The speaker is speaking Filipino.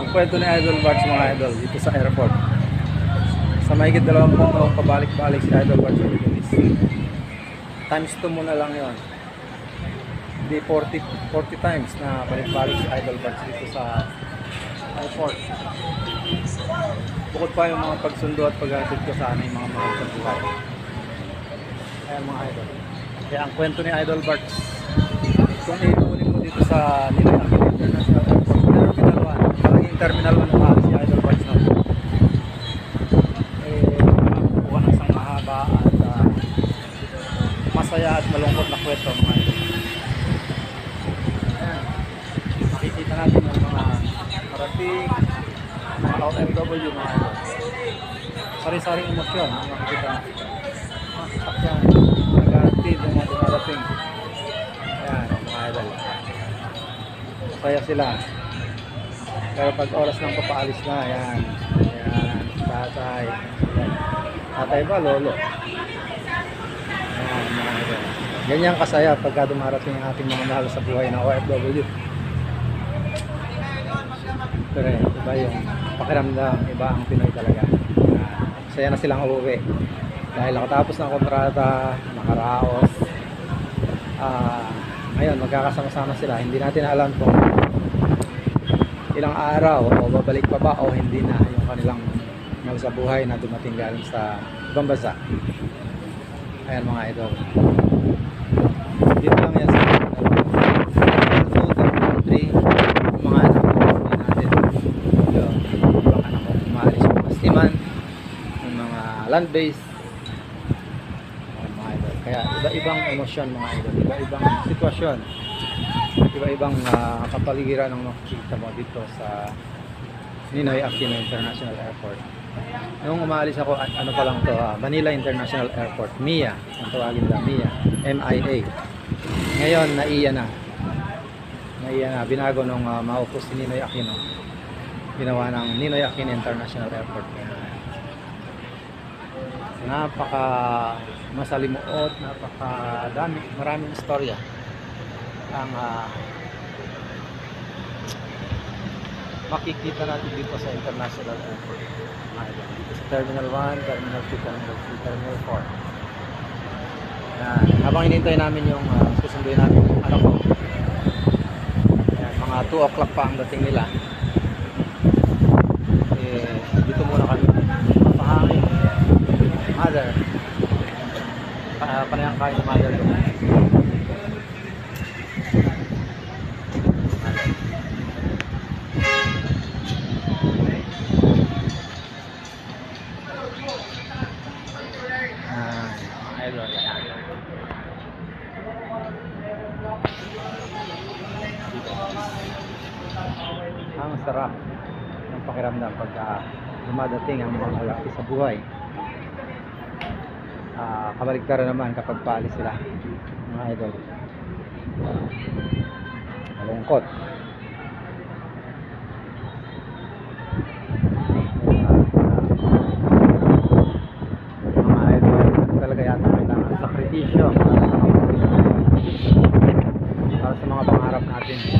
Ang kwento ni Idol Barts mga idol dito sa airport. Sa mahigit dalawampung taong pabalik-balik si Idol Barts sa East. Times 2 mo na lang yon. Hindi 40, 40 times na balik-balik si Idol Barts dito sa airport. Bukod pa yung mga pagsundo at paghatid ko sa aming mga mahal sa buhay. Ayan mga idol. Kaya ang kwento ni Idol Barts, kung iunin mo dito sa Ninoy Aquino International Airport, Terminal 1, Terminal 1 na si Idol Barts na. Eh, makakuha ng isang mahaba at ah, masaya at malungkot na kwento mga idol. Makikita natin yung mga marating, mga OFW mga idol. Sari-saring emosyon ang makikita natin. Mga sasakyan, nag-aantid ng mga dumarating. Ayan, ang mga idol. Masaya sila. Pero pag oras ng papaalis na, ayan. Ayan, tatay. Tatay ba, lolo? Ayan, mga. Ganyan kasaya pagka dumarating ang ating mga mahal sa buhay na OFW. Pero iba yung pakiramdam, iba ang Pinoy talaga. Masaya na silang uuwi. Dahil nakatapos ng kontrata, nakaraos. Ah, ngayon, magkakasama-sama sila. Hindi natin alam kung ilang araw o babalik pa ba o hindi na yung kanilang mahal sa buhay na dumating galing sa ibang bansa. Ayan mga idol. Dito lang yan sa the country. Mga anak ko natin yung ibang anak ko umaalis yung mga stiman yung mga land base Ayan, mga idol. Kaya iba-ibang emosyon mga idol. Iba-ibang sitwasyon iba-ibang ah, kapaligiran ang makikita mo dito sa Ninoy Aquino International Airport Nung umaalis ako, ano pa lang to, ah, Manila International Airport, MIA, ang tawagin nila, MIA, MIA. Ngayon, naiya na. Naiya na, binago nung uh, maupo si Ninoy Aquino. Ginawa ng Ninoy Aquino International Airport. Napaka masalimuot, napaka dami, maraming istorya. Ang ah, makikita natin dito sa International Airport. Dito Terminal 1, Terminal 2, Terminal 3, Terminal 4. Yan. Habang hinintay namin yung uh, susunduin namin yung anak ko. Yan, mga 2 o'clock pa ang dating nila. Eh, dito muna kami. Papahangin. Mother. Pa panayang kain ng mother ko. ang sarap ng pakiramdam pagka ah, dumadating ang mga malaki sa buhay. Ah, uh, kabaligtaran naman kapag paalis sila mga idol. Malungkot. Mga idol talaga yata sakripisyo. Para sa mga natin.